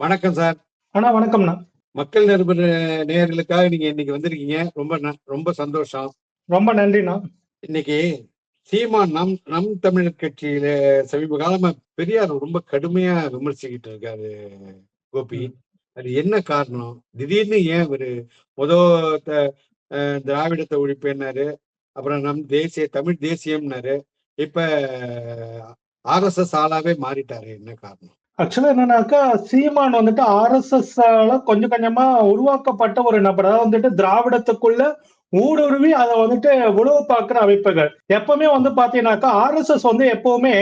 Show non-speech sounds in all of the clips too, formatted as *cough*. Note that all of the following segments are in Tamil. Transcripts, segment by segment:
வணக்கம் சார். அண்ணா வணக்கம்ண்ணா. மக்கள் நிருபர் நேயர்களுக்காக நீங்க இன்னைக்கு வந்திருக்கீங்க. ரொம்ப ரொம்ப சந்தோஷம். ரொம்ப நன்றிண்ணா. இன்னைக்கு சீமான் நம் நம் தமிழர் கட்சியில சமீப காலமா பெரியார் ரொம்ப கடுமையா விமர்சிக்கிட்டு இருக்காரு கோபி. அது என்ன காரணம்? திடீர்னு ஏன் ஒரு முத திராவிடத்தை ஒழிப்பேன்னாரு. அப்புறம் நம் தேசிய தமிழ் தேசியம்னாரு. இப்ப ஆர்எஸ்எஸ் ஆளாவே மாறிட்டாரு. என்ன காரணம்? ஆக்சுவலா என்னன்னாக்கா சீமான் வந்துட்டு ஆர்எஸ்எஸ் கொஞ்சம் கொஞ்சமா உருவாக்கப்பட்ட ஒரு நபர். அதாவது வந்துட்டு திராவிடத்துக்குள்ள ஊடுருவி அதை வந்துட்டு உழவு பார்க்கிற அமைப்புகள். எப்பவுமே வந்து பாத்தீங்கன்னாக்கா ஆர்எஸ்எஸ் வந்து எப்பவுமே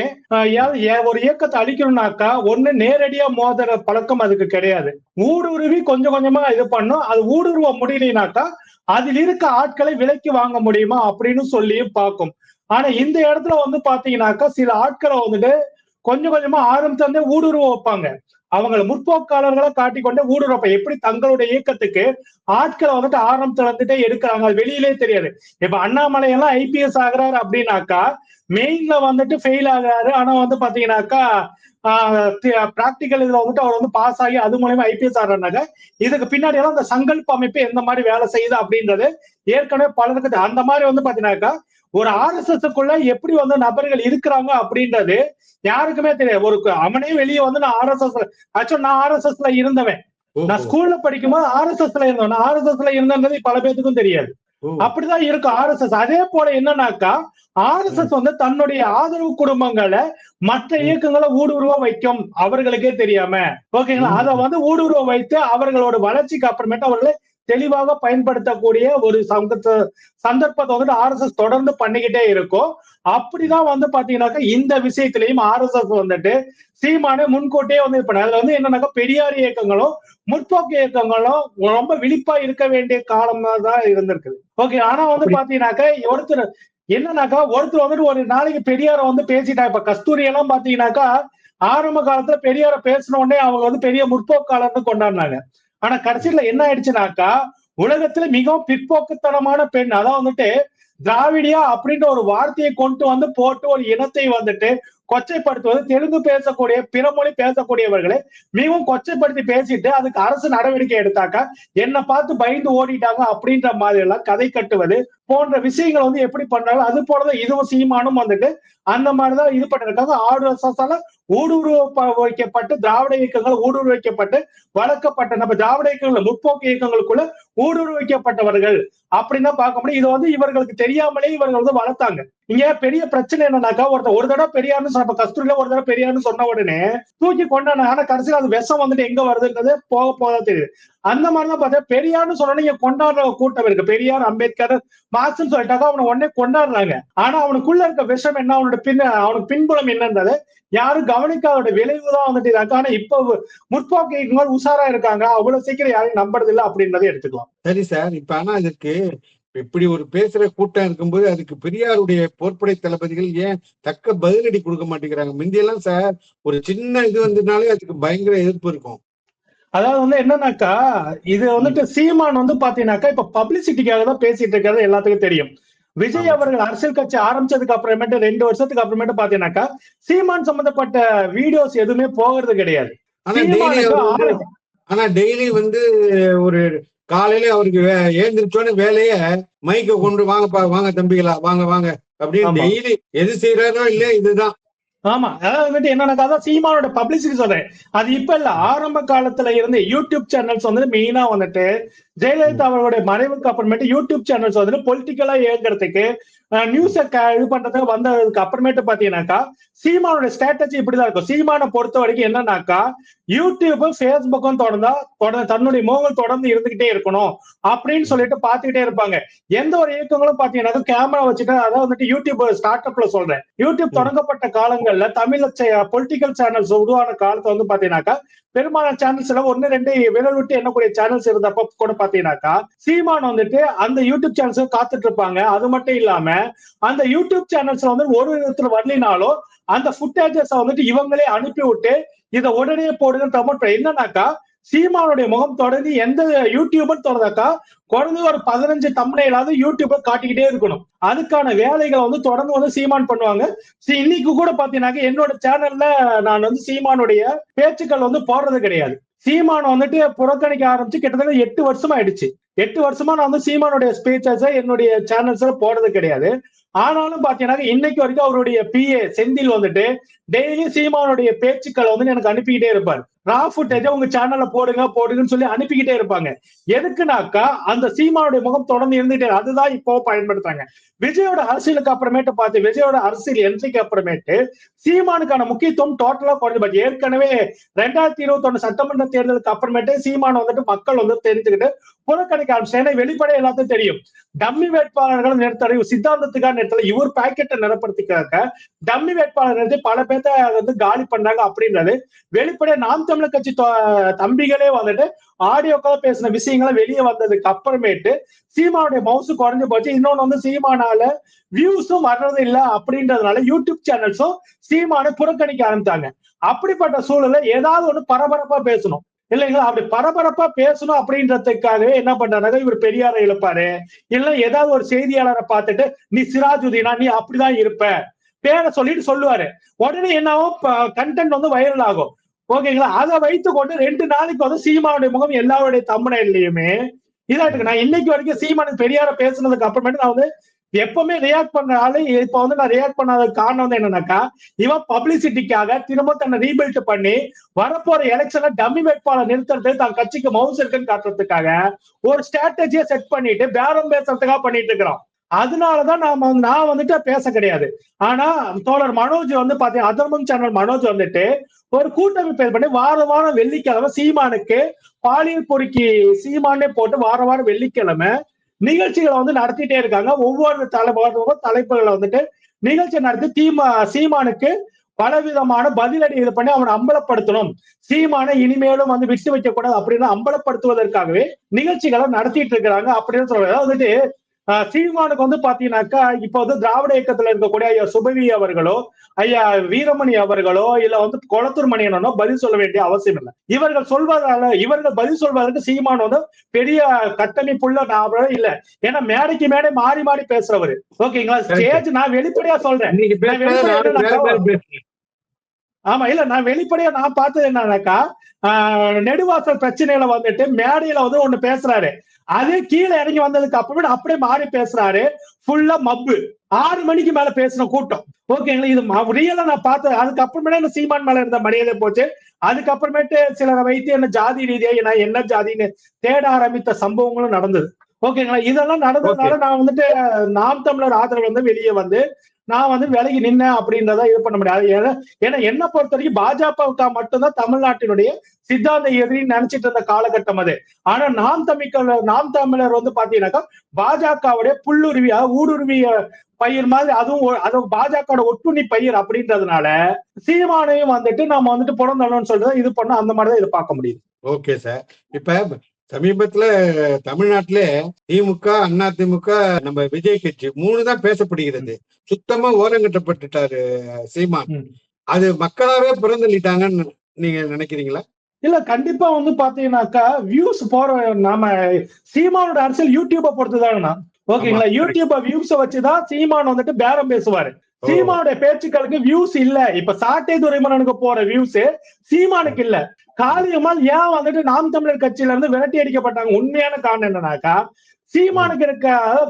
ஒரு இயக்கத்தை அழிக்கணும்னாக்கா ஒண்ணு நேரடியா மோதற பழக்கம் அதுக்கு கிடையாது. ஊடுருவி கொஞ்சம் கொஞ்சமா இது பண்ணும். அது ஊடுருவ முடியலனாக்கா அதில் இருக்க ஆட்களை விலைக்கு வாங்க முடியுமா அப்படின்னு சொல்லியும் பார்க்கும். ஆனா இந்த இடத்துல வந்து பாத்தீங்கன்னாக்கா சில ஆட்களை வந்துட்டு கொஞ்சம் கொஞ்சமா ஆரம்பித்து வந்து ஊடுருவ வைப்பாங்க. அவங்கள முற்போக்காளர்களை காட்டிக்கொண்டு ஊடுருவ எப்படி தங்களுடைய இயக்கத்துக்கு ஆட்களை வந்துட்டு ஆரம்பத்துல வந்துட்டே எடுக்கிறாங்க அது வெளியிலே தெரியாது. இப்ப அண்ணாமலை எல்லாம் ஐபிஎஸ் ஆகுறாரு அப்படின்னாக்கா மெயின்ல வந்துட்டு ஃபெயில் ஆகுறாரு. ஆனா வந்து பாத்தீங்கன்னாக்கா பிராக்டிக்கல் இதுல வந்துட்டு அவர் வந்து பாஸ் ஆகி அது மூலயமா ஐபிஎஸ் ஆகிறாங்க இதுக்கு பின்னாடி எல்லாம் அந்த சங்கல்ப அமைப்பு எந்த மாதிரி வேலை செய்யுது அப்படின்றது ஏற்கனவே பலருக்கு அந்த மாதிரி வந்து பாத்தீங்கன்னாக்கா ஒரு ஆர்எஸ்எஸ்க்குள்ள எப்படி வந்து நபர்கள் இருக்கிறாங்க அப்படின்றது யாருக்குமே தெரியாது. ஒரு அவனே வெளியே வந்து நான் ஆர்எஸ்எஸ் ஆக்சுவலா நான் ஆர்எஸ்எஸ்ல இருந்தவன். நான் ஸ்கூல்ல படிக்கும்போது ஆர்எஸ்எஸ்ல இருந்தவன். நான் ஆர்எஸ்எஸ்ல இருந்தது பல பேத்துக்கும் தெரியாது. அப்படிதான் இருக்கும் ஆர்எஸ்எஸ். அதே போல என்னன்னாக்கா ஆர்எஸ்எஸ் வந்து தன்னுடைய ஆதரவு குடும்பங்களை மற்ற இயக்கங்களை ஊடுருவ வைக்கும். அவர்களுக்கே தெரியாம. ஓகேங்களா. அதை வந்து ஊடுருவ வைத்து அவர்களோட வளர்ச்சிக்கு அப்புறமேட்டு அவர்களை தெளிவாக பயன்படுத்தக்கூடிய ஒரு சந்தர்ப்ப- சந்தர்ப்பத்தை வந்துட்டு ஆர்எஸ்எஸ் தொடர்ந்து பண்ணிக்கிட்டே இருக்கும். அப்படிதான் வந்து பாத்தீங்கன்னாக்கா இந்த விஷயத்திலையும் ஆர்எஸ்எஸ் வந்துட்டு சீமானே முன்கூட்டியே வந்து இப்ப அதுல வந்து என்னன்னாக்கா பெரியார் இயக்கங்களும் முற்போக்கு இயக்கங்களும் ரொம்ப விழிப்பா இருக்க வேண்டிய காலமா தான் இருந்திருக்குது. ஓகே ஆனா வந்து பாத்தீங்கன்னாக்கா ஒருத்தர் என்னன்னாக்கா ஒருத்தர் வந்துட்டு ஒரு நாளைக்கு பெரியார வந்து பேசிட்டா இப்ப கஸ்தூரி எல்லாம் பாத்தீங்கன்னாக்கா ஆரம்ப காலத்துல பெரியார பேசின உடனே அவங்க வந்து பெரிய முற்போக்காளர்னு கொண்டாடினாங்க. ஆனா கடைசியில என்ன ஆயிடுச்சுனாக்கா உலகத்துல மிகவும் பிற்போக்குத்தனமான பெண் அதான் வந்துட்டு திராவிடியா அப்படின்ற ஒரு வார்த்தையை கொண்டு வந்து போட்டு ஒரு இனத்தை வந்துட்டு கொச்சைப்படுத்துவது தெலுங்கு பேசக்கூடிய பிற மொழி பேசக்கூடியவர்களை மிகவும் கொச்சைப்படுத்தி பேசிட்டு அதுக்கு அரசு நடவடிக்கை எடுத்தாக்கா என்னை பார்த்து பயந்து ஓடிட்டாங்க அப்படின்ற மாதிரி எல்லாம் கதை கட்டுவது போன்ற விஷயங்கள் வந்து எப்படி பண்றாங்க அது போலதான் இதுவும் சீமானும் வந்துட்டு அந்த மாதிரிதான் இது பண்ணிருக்காங்க. ஆர்எஸ்எஸ்ஆல ஊடுருவ வைக்கப்பட்டு திராவிட இயக்கங்கள் ஊடுருவ வைக்கப்பட்டு வளர்க்கப்பட்ட நம்ம திராவிட இயக்கங்கள் முற்போக்கு இயக்கங்களுக்குள்ள ஊடுருவிக்கப்பட்டவர்கள் அப்படின்னா பார்க்க முடியும். இது வந்து இவர்களுக்கு தெரியாமலே இவர்கள் வந்து வளர்த்தாங்க. இங்க பெரிய பிரச்சனை என்னன்னாக்கா ஒருத்தர் ஒரு தடவை பெரியார்னு சொன்ன கஸ்தூரில ஒரு தடவை பெரியார்னு சொன்ன உடனே தூக்கி கொண்டாங்க ஆனா கடைசியில் அது விஷம் வந்துட்டு எங்க வருதுன்றது போக போதா தெரியுது. அந்த மாதிரிதான் பார்த்தா பெரியார்னு சொன்னா நீங்க கொண்டாடுற கூட்டம் இருக்கு. பெரியார் அம்பேத்கர் மார்க்ஸ்னு சொல்லிட்டாக்கா அவனை உடனே கொண்டாடுறாங்க. ஆனா அவனுக்குள்ள இருக்க விஷம் என்ன அவனோட பின் அவனுக்கு பின்புலம் என்னன்றது யாரும் கவனிக்காத விளைவுதான் வந்துட்டு இருக்கு. ஆனா இப்ப முற்போக்கு உஷாரா இருக்காங்க. அவ்வளவு சீக்கிரம் யாரையும் நம்புறது இல்லை அப்படின்றத எடுத்துக்கலாம். சரி சார் இப்ப ஆனா அதுக்கு இப்படி ஒரு பேசுற கூட்டம் இருக்கும்போது அதுக்கு பெரியாருடைய போர்ப்படை தளபதிகள் ஏன் தக்க பதிலடி கொடுக்க மாட்டேங்கிறாங்க? முந்தியெல்லாம் சார் ஒரு சின்ன இது வந்ததுனாலே அதுக்கு பயங்கர எதிர்ப்பு இருக்கும். அதாவது வந்து என்னன்னாக்கா இது வந்துட்டு சீமான் வந்து பாத்தீங்கன்னாக்கா இப்ப பப்ளிசிட்டிக்காக தான் பேசிட்டு இருக்கிறது எல்லாத்துக்கும் தெரியும். விஜய். அவர்கள் அரசியல் கட்சி ஆரம்பிச்சதுக்கு அப்புறமேட்டு ரெண்டு வருஷத்துக்கு அப்புறமேட்டு பாத்தீங்கன்னாக்கா சீமான் சம்பந்தப்பட்ட வீடியோஸ் எதுவுமே போகிறது கிடையாது. ஆனா டெய்லி வந்து ஒரு காலையில அவருக்கு எழுந்திரிச்சோன்னு வேலைய மைக்க கொண்டு வாங்கப்பா வாங்க தம்பிகளா வாங்க வாங்க அப்படின்னு. டெய்லி எது செய்யறாரோ இல்லையோ இதுதான். ஆமா. அதாவது வந்துட்டு என்னன்னாக்கா அதான் சீமானோட பப்ளிசிட்டி சொல்றேன். அது இப்ப இல்ல ஆரம்ப காலத்துல இருந்து யூடியூப் சேனல்ஸ் வந்து மெயினா வந்துட்டு ஜெயலலிதா அவர்களுடைய மறைவுக்கு அப்புறமேட்டு யூடியூப் சேனல்ஸ் வந்துட்டு பொலிட்டிக்கலா இயங்குறதுக்கு நியூஸ இது பண்றதுக்கு வந்ததுக்கு அப்புறமேட்டு பாத்தீங்கன்னாக்கா சீமானோட ஸ்ட்ராட்டஜி இப்படிதான் இருக்கும். சீமானை பொறுத்த வரைக்கும் என்னன்னாக்கா யூடியூபும் ஃபேஸ்புக்கும் தொடர்ந்தா தொடர்ந்து தன்னுடைய மோகல் தொடர்ந்து இருந்துகிட்டே இருக்கணும் அப்படின்னு சொல்லிட்டு பாத்துக்கிட்டே இருப்பாங்க. எந்த ஒரு இயக்கங்களும் பாத்தீங்கன்னா கேமரா வச்சுட்டு அதாவது வந்துட்டு யூடியூப் ஸ்டார்ட் அப்ல சொல்றேன். யூடியூப். தொடங்கப்பட்ட காலங்கள்ல தமிழ்ல பொலிட்டிக்கல் சேனல்ஸ் உருவான காலத்துல வந்து பாத்தீங்கன்னாக்கா பெரும்பாலான சேனல்ஸ்ல ஒன்னு ரெண்டு விரல் விட்டு எண்ணக்கூடிய சேனல்ஸ் இருந்தப்ப கூட பாத்தீங்கன்னாக்கா சீமான் வந்துட்டு அந்த யூடியூப் சேனல்ஸ் காத்துட்டு இருப்பாங்க. அது மட்டும் இல்லாம அந்த யூடியூப் சேனல்ஸ்ல வந்து ஒரு விதத்துல வரலினாலும் அந்த ஃபுட்டேஜஸ் வந்துட்டு இவங்களே அனுப்பி விட்டு இதை உடனே போடுங்க ப்ரமோட் என்னன்னாக்கா சீமானுடைய முகம் தொடர்ந்து எந்த யூடியூபர் தொடர்ந்தாக்கா குறைஞ்சது ஒரு பதினஞ்சு தம்பனையிலாவது யூடியூபர் காட்டிக்கிட்டே இருக்கணும். அதுக்கான வேலைகளை வந்து தொடர்ந்து வந்து சீமான் பண்ணுவாங்க. இன்னைக்கு கூட பாத்தீங்கன்னாக்க என்னோட சேனல்ல நான் வந்து சீமானுடைய பேச்சுக்கள் வந்து போடுறது கிடையாது. சீமான் வந்துட்டு புறக்கணிக்க ஆரம்பிச்சு கிட்டத்தட்ட எட்டு வருஷம் ஆயிடுச்சு எட்டு வருஷமா நான் வந்து சீமானுடைய ஸ்பீச்சஸ் என்னுடைய சேனல்ஸ்ல போடுறது கிடையாது. ஆனாலும் பாத்தீங்கன்னா இன்னைக்கு வரைக்கும் அவருடைய பிஏ செந்தில் வந்துட்டு டெய்லி சீமானுடைய பேச்சுக்களை வந்து எனக்கு அனுப்பிக்கிட்டே இருப்பார். ரா ஃபுட்டேஜ உங்க சேனல்ல போடுங்க போடுங்கன்னு சொல்லி அனுப்பிக்கிட்டே இருப்பாங்க. எதுக்குனாக்கா அந்த சீமானுடைய முகம் தொடர்ந்து இருந்துட்டே அதுதான் இப்போ பயன்படுத்துறாங்க. விஜயோட அரசியலுக்கு அப்புறமேட்டு பார்த்து விஜயோட அரசியல் என்ட்ரிக்கு அப்புறமேட்டு சீமானுக்கான முக்கியத்துவம் டோட்டலா குறைஞ்சு பட் ஏற்கனவே ரெண்டாயிரத்தி இருபத்தி ஒண்ணு சட்டமன்ற தேர்தலுக்கு அப்புறமேட்டு சீமான வந்துட்டு மக்கள் வந்து தெரிஞ்சுக்கிட்டு புறக்கணிக்க சேனை வெளிப்படை எல்லாத்தையும் தெரியும். டம்மி வேட்பாளர்கள் நிறுத்தலை சித்தாந்தத்துக்காக நிறுத்தல. இவர் பாக்கெட்டை நிரப்புறதுக்காக டம்மி வேட்பாளர் நிறுத்தி பல பேர்த்த வந்து காலி பண்ணாங்க அப்படின்றது. வெளிப்படையா நாம் தமிழர் கட்சி தம்பிகளே வந்துட்டு ஆடியோக்காக பேசின விஷயங்களை வெளியே வந்ததுக்கு அப்புறமேட்டு சீமானுடைய மவுசு குறைஞ்சு போச்சு. இன்னொன்னு வந்து சீமானால வியூஸும் வர்றது இல்ல அப்படின்றதுனால யூடியூப் சேனல்ஸும் சீமானை புறக்கணிக்க ஆரம்பித்தாங்க அப்படிப்பட்ட சூழல்ல ஏதாவது ஒண்ணு பரபரப்பா பேசணும். இல்லைங்களா? அப்படி பரபரப்பா பேசணும் அப்படின்றதுக்காகவே என்ன பண்றாங்க இவர் பெரியாரை இழுப்பாரு. இல்ல ஏதாவது ஒரு செய்தியாளரை பார்த்துட்டு நீ சிராஜுதீனா நீ அப்படிதான் இருப்ப. பேரை சொல்லிட்டு சொல்லுவாரு. உடனே என்னாவும் கண்டென்ட் வந்து வைரல் ஆகும். ஓகேங்களா? அதை வைத்து கொண்டு ரெண்டு நாளைக்கு வந்து சீமாவுடைய முகம் எல்லாருடைய இதான் இருக்கு நான் இன்னைக்கு வரைக்கும் சீமானுக்கு பெரியார பேசுனதுக்கு அப்புறமேட்டு நான் வந்து எப்பவுமே ரியாக்ட் பண்ற ஆளு இப்ப வந்து நான் ரியாக்ட் பண்ணாத காரணம் வந்து என்னன்னாக்கா இவன் பப்ளிசிட்டிக்காக திரும்ப தன்னை ரீபில்ட் பண்ணி வரப்போற எலெக்ஷன்ல டம்மி வேட்பாளர் நிறுத்துறது தான் கட்சிக்கு மவுஸ் இருக்குன்னு காட்டுறதுக்காக ஒரு ஸ்ட்ராட்டஜியை செட் பண்ணிட்டு பேரம் பேசுறதுக்காக பண்ணிட்டு இருக்கிறோம். அதனாலதான் நாம நான் வந்துட்டு பேச கிடையாது. ஆனா தோழர் மனோஜ் வந்து பாத்தீங்கன்னா அதர்மம் சேனல் மனோஜ் வந்துட்டு ஒரு கூட்டமைப்பு பேர் பண்ணி வார வாரம் வெள்ளிக்கிழமை சீமானுக்கு பாலியல் பொறுக்கி சீமானே போட்டு வார வாரம் வெள்ளிக்கிழமை நிகழ்ச்சிகளை வந்து நடத்திட்டே இருக்காங்க. ஒவ்வொரு தலைப்பு தலைப்புகளை வந்துட்டு நிகழ்ச்சி நடத்தி தீமா சீமானுக்கு பலவிதமான பதிலடி இது பண்ணி அவனை அம்பலப்படுத்தணும். சீமானை இனிமேலும் வந்து விட்டு வைக்க கூடாது அப்படின்னு அம்பலப்படுத்துவதற்காகவே நிகழ்ச்சிகளை நடத்திட்டு இருக்கிறாங்க அப்படின்னு சொல்றாங்க. வந்துட்டு சீமானுக்கு வந்து பாத்தீங்கன்னாக்கா இப்ப வந்து திராவிட இயக்கத்துல இருக்கக்கூடிய ஐயா சுபவி அவர்களோ ஐயா வீரமணி அவர்களோ இல்ல வந்து கொளத்தூர் மணியனோ பதில் சொல்ல வேண்டிய அவசியம் இல்லை. இவர்கள் சொல்வதால இவர்கள் பதில் சொல்வதற்கு சீமான் வந்து பெரிய கட்டமைப்புள்ள நபரே இல்ல. ஏன்னா மேடைக்கு மேடை மாறி மாறி பேசுறவரு. ஓகேங்களா? ஸ்டேஜ் நான் வெளிப்படையா சொல்றேன். ஆமா இல்ல நான் வெளிப்படையா நான் பார்த்தது என்னன்னாக்கா ஆஹ், நெடுவாசல் பிரச்சனையில வந்துட்டு மேடையில வந்து ஒண்ணு பேசுறாரு. அதே கீழே இறங்கி வந்ததுக்கு அப்புறமேட்டு அப்படியே மாறி பேசுறாரு. ஃபுல்லா மப்பு ஆறு மணிக்கு மேல பேசின கூட்டம். ஓகேங்களா இது ரியலா நான் பார்த்தது. அதுக்கப்புறமேட்டு எனக்கு சீமான் மேல இருந்த மரியாதை போச்சு. அதுக்கப்புறமேட்டு சிலரை வைத்து என்ன ஜாதி ரீதியா நான் என்ன ஜாதின்னு தேட ஆரம்பித்த சம்பவங்களும் நடந்தது. ஓகேங்களா இதெல்லாம் நடந்ததுனால நான் வந்துட்டு நாம் தமிழர் ஆதரவு வந்து வெளியே வந்து நான் வந்து விலகி நின்னேன் அப்படின்றத இது பண்ண முடியாது. ஏன்னா என்ன பொறுத்த வரைக்கும் பாஜக மட்டும்தான் தமிழ்நாட்டினுடைய சித்தாந்த எதிரின்னு நினைச்சிட்டு இருந்த காலகட்டம் அது. ஆனா நாம் தமிழர் நாம் தமிழர் வந்து பாத்தீங்கன்னாக்கா பாஜகவுடைய புல்லுருவியா ஊடுருவிய பயிர் மாதிரி அதுவும் அது அதுவும் பாஜக ஒட்டுண்ணி பயிர் அப்படின்றதுனால சீமானையும் வந்துட்டு நம்ம வந்துட்டு புறந்தள்ளணும்னு சொல்லிட்டு இது பண்ண அந்த மாதிரிதான் இதை பார்க்க முடியுது. Okay sir. இப்ப சமீபத்துல தமிழ்நாட்டிலே திமுக அண்ணா திமுக நம்ம விஜய் கட்சி மூணு தான் பேசப்படுகிறது. சுத்தமா ஓரங்கட்டப்பட்டுட்டாரு சீமான். அது மக்களாவே பிறந்தள்ளிட்டாங்கன்னு நீங்க நினைக்கிறீங்களா? இல்ல கண்டிப்பா வந்து பாத்தீங்கன்னாக்கா வியூஸ் போற நாம சீமானோட அரசியல் யூடியூப பொறுத்துதாங்கண்ணா. ஓகேங்களா? யூடியூப வியூஸ வச்சுதான் சீமான் வந்துட்டு பேரம் பேசுவாரு. சீமானுடைய பேச்சுக்களுக்கு வியூஸ் இல்ல. இப்ப சாட்டை துரைமணனுக்கு போற வியூஸ் சீமானுக்கு இல்ல. காளியம்மாள் ஏன் வந்துட்டு நாம் தமிழர் கட்சியில இருந்து விரட்டி அடிக்கப்பட்டாங்க? உண்மையான காரணம் என்னன்னாக்கா சீமானுக்கு இருக்க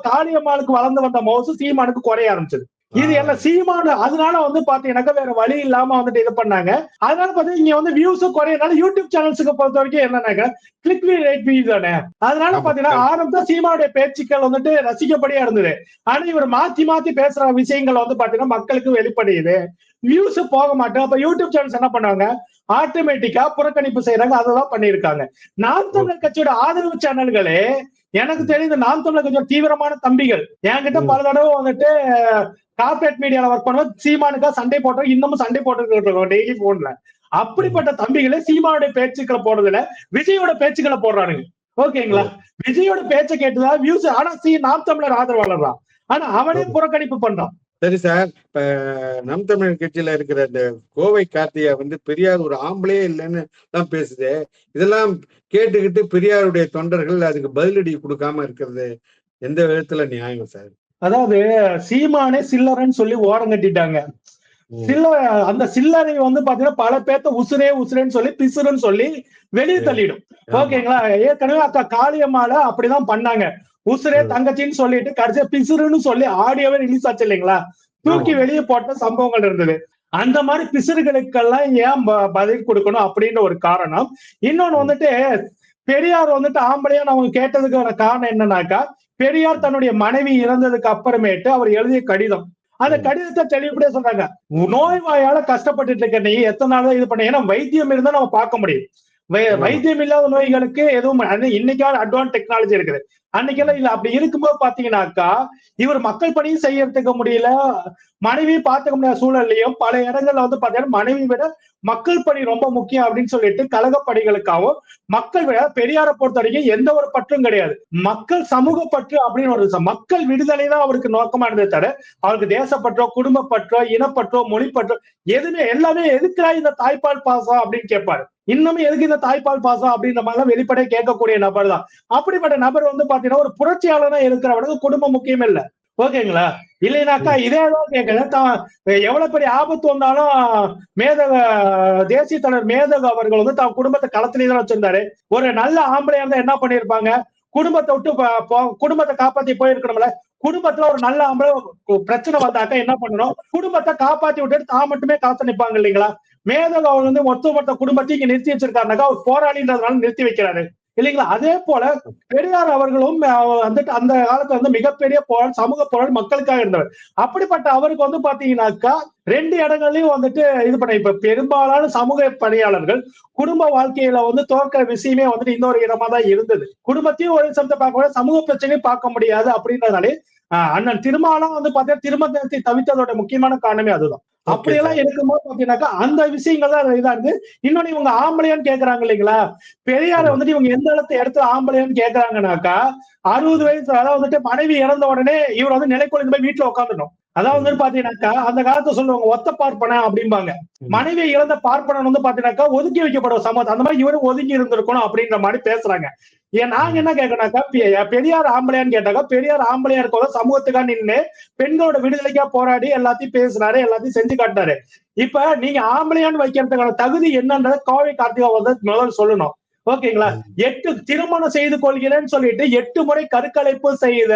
காளியம்மாளுக்கு வளர்ந்து வந்த மவுசு சீமானுக்கு குறைய ஆரம்பிச்சது. இது எல்லாம் சீமான அதனால வந்து பாத்தீங்கன்னாக்கா வேற வழி இல்லாம வந்துட்டு இது பண்ணாங்க. அதனால பாத்தீங்கன்னா இங்க வந்து வியூஸும் குறையனால யூடியூப் சேனல்ஸுக்கு பொறுத்த வரைக்கும் என்னன்னாக்கா கிளிக் ரேட் வியூ தானே. அதனால. பாத்தீங்கன்னா ஆரம்பத்துல சீமாவுடைய பேச்சுக்கள் வந்துட்டு ரசிக்கப்படியா இருந்தது. ஆனா இவர் மாத்தி மாத்தி பேசுற விஷயங்கள் வந்து பாத்தீங்கன்னா மக்களுக்கு வெளிப்படுது. வியூஸ் போக மாட்டோம் அப்ப யூடியூப் சேனல்ஸ் என்ன பண்ணாங்க ஆட்டோமேட்டிக்கா புறக்கணிப்பு செய்யறாங்க அதெல்லாம் பண்ணிருக்காங்க நாம் தமிழர் கட்சியோட ஆதரவு சேனல்களே எனக்கு தெரிந்த நாம் தமிழர் கட்சியோட தீவிரமான தம்பிகள் என்கிட்ட பல தடவை வந்துட்டு கார்பரேட் மீடியால ஒர்க் பண்ணுவோம் சீமானுக்கா சண்டை போட்டோம் இன்னமும் சண்டை போட்டு டெய்லி போன்ல அப்படிப்பட்ட தம்பிகளே சீமானுடைய பேச்சுக்களை போடுறதுல விஜயோட பேச்சுக்களை போடுறானுங்க. ஓகேங்களா? விஜயோட பேச்சை கேட்டுதான் வியூஸ் ஆனா சி நாம் தமிழர் ஆதரவாளர் தான். ஆனா அவனே புறக்கணிப்பு பண்றான். சரி சார். இப்ப நம் தமிழர் கட்சியில இருக்கிற இந்த கோவை கார்த்தியா வந்து பெரியார் ஒரு ஆம்பளே இல்லைன்னு தான் பேசுது. இதெல்லாம் கேட்டுக்கிட்டு பெரியாருடைய தொண்டர்கள் அதுக்கு பதிலடி கொடுக்காம இருக்கிறது எந்த விதத்துல நியாயம் சார்? அதாவது சீமானே சில்லறன்னு சொல்லி ஓரம் கட்டிட்டாங்க. சில்ல அந்த சில்லறை வந்து பாத்தீங்கன்னா பல பேர்த்த உசுரே உசுரேன்னு சொல்லி பிசுறுன்னு சொல்லி வெளியே தள்ளிடும். ஓகேங்களா? ஏற்கனவே அக்கா காளியம்மால அப்படிதான் பண்ணாங்க. உசுரே. தங்கச்சின்னு சொல்லிட்டு கடைசியா பிசுறுன்னு சொல்லி ஆடியோவே ரிலீஸ் ஆச்சு இல்லைங்களா தூக்கி. வெளியே போட்ட சம்பவங்கள் இருந்தது அந்த மாதிரி பிசுறுகளுக்கெல்லாம் ஏன் பதில் கொடுக்கணும் அப்படின்ற ஒரு காரணம் இன்னொன்னு. வந்துட்டு பெரியார் வந்துட்டு ஆம்பளையா அவங்க கேட்டதுக்கான காரணம் என்னன்னாக்கா பெரியார் தன்னுடைய மனைவி இறந்ததுக்கு அப்புறமேட்டு அவர் எழுதிய கடிதம் அந்த. கடிதத்தை தெளிவுபடியா சொல்றாங்க நோய்வாயால கஷ்டப்பட்டுட்டு இருக்க நீ எத்தனை நாள் தான் இது பண்ண ஏன்னா வைத்தியம் இருந்தா நம்ம பார்க்க முடியும். வைத்தியம் இல்லாத நோய்களுக்கு எதுவும் இன்னைக்கான அட்வான்ஸ் டெக்னாலஜி இருக்குது. அன்னைக்கெல்லாம் இல்ல அப்படி இருக்கும்போது பாத்தீங்கன்னாக்கா இவர் மக்கள் பணியும் செய்யறதுக்கு முடியல. மனைவி பார்த்துக்க முடியாத சூழல்லையும் பல இடங்கள்ல வந்து பாத்தீங்கன்னா மனைவி விட மக்கள் பணி ரொம்ப முக்கியம் அப்படின்னு சொல்லிட்டு கழக பணிகளுக்காகவும் மக்கள் விட பெரியாரை பொறுத்த வரைக்கும் எந்த ஒரு பற்றும் கிடையாது. மக்கள் சமூக பற்று அப்படின்னு ஒரு மக்கள் விடுதலை தான் அவருக்கு நோக்கமா இருந்தது தவிர அவருக்கு தேசப்பற்றோ குடும்பப்பற்றோ இனப்பற்றோ மொழிப்பற்றோ எதுவுமே எல்லாமே எதுக்குறா இந்த தாய்ப்பால் பாசம் அப்படின்னு கேட்பாரு. இன்னமும் எதுக்கு இந்த தாய்ப்பால் பாசம் அப்படின்ற மாதிரி வெளிப்படையே கேட்கக்கூடிய நபர் தான். அப்படிப்பட்ட நபர் வந்து பாத்தீங்கன்னா ஒரு புரட்சியாளனா இருக்கிறவனுக்கு குடும்பம் முக்கியம் இல்ல. ஓகேங்களா? இல்லைனாக்கா இதே தான் கேட்கிறேன் தான் எவ்வளவு பெரிய ஆபத்து வந்தாலும் மேதக தேசிய தலைவர் மேதக அவர்கள் வந்து தான் குடும்பத்தை களத்திலே தான் வச்சிருந்தாரு. ஒரு நல்ல ஆம்பளையா இருந்தா என்ன பண்ணிருப்பாங்க? குடும்பத்தை விட்டு குடும்பத்தை காப்பாத்தி போயிருக்கணும்ல. குடும்பத்துல ஒரு நல்ல ஆம்பளை பிரச்சனை வந்தாக்கா என்ன பண்ணணும்? குடும்பத்தை காப்பாத்தி விட்டுட்டு தான் மட்டுமே காத்து நிப்பாங்க இல்லைங்களா? மேதக அவர் வந்து மொத்த மொத்த குடும்பத்தையும் இங்க நிறுத்தி வச்சிருக்காருனாக்கா அவர் போராளின்றதுனால நிறுத்தி வைக்கிறாரு. இல்லைங்களா? அதே போல பெரியார் அவர்களும் வந்துட்டு அந்த காலத்துல வந்து மிகப்பெரிய போராள் சமூக போராள் மக்களுக்காக இருந்தவர். அப்படிப்பட்ட அவருக்கு வந்து பாத்தீங்கன்னாக்கா ரெண்டு இடங்கள்லயும் வந்துட்டு இது பண்ண இப்ப பெரும்பாலான சமூக பணியாளர்கள் குடும்ப வாழ்க்கையில வந்து தோற்கிற விஷயமே வந்துட்டு இன்னொரு இடமா தான் இருந்தது. குடும்பத்தையும் ஒரு சமத்தை பார்க்க முடியாது சமூக பிரச்சனையும் பார்க்க முடியாது அப்படின்றதுனாலே அண்ணன் திருமாலாம் வந்து பாத்தீங்கன்னா திருமணத்தை தவித்ததோட முக்கியமான காரணமே அதுதான். அப்படியெல்லாம் இருக்கும்போது பாத்தீங்கன்னாக்கா அந்த விஷயங்கள் தான் இதா இருக்கு இன்னொன்னு இவங்க ஆம்பளையான்னு கேக்குறாங்க இல்லைங்களா? பெரியார. வந்துட்டு இவங்க எந்த இடத்துல இடத்துல ஆம்பளையான்னு கேக்குறாங்கனாக்கா அறுபது வயசு அதாவது வந்துட்டு மனைவி இறந்த உடனே இவர் வந்து நிலைக்குழுந்து போய் வீட்டுல உட்காந்துடும் அதாவது வந்து பாத்தீங்கன்னாக்கா அந்த காலத்துல சொல்லுவாங்க ஒத்த பார்ப்பன? அப்படிம்பாங்க. மனைவி இழந்த பார்ப்பனன் வந்து பாத்தீங்கன்னாக்கா ஒதுக்கி வைக்கப்படும் சமூகத்தை அந்த மாதிரி இவரும் ஒதுங்கி இருந்திருக்கணும் அப்படின்ற மாதிரி பேசுறாங்க. ஏன் நாங்க என்ன கேட்கணாக்கா பெரியார் ஆம்பளையான்னு கேட்டாக்கா பெரியார் ஆம்பளையா இருக்கவங்க சமூகத்துக்காக நின்னு பெண்களோட விடுதலைக்கா போராடி எல்லாத்தையும் பேசினாரு எல்லாத்தையும் செஞ்சு காட்டினாரு. இப்ப நீங்க ஆம்பளையான்னு வைக்கிறதுக்கான தகுதி என்னன்றத கோவை கார்த்திகா வந்து முதல்ல சொல்லணும். ஓகேங்களா? எட்டு திருமணம் செய்து கொள்கிறேன்னு சொல்லிட்டு எட்டு முறை கருக்கலைப்பு செய்த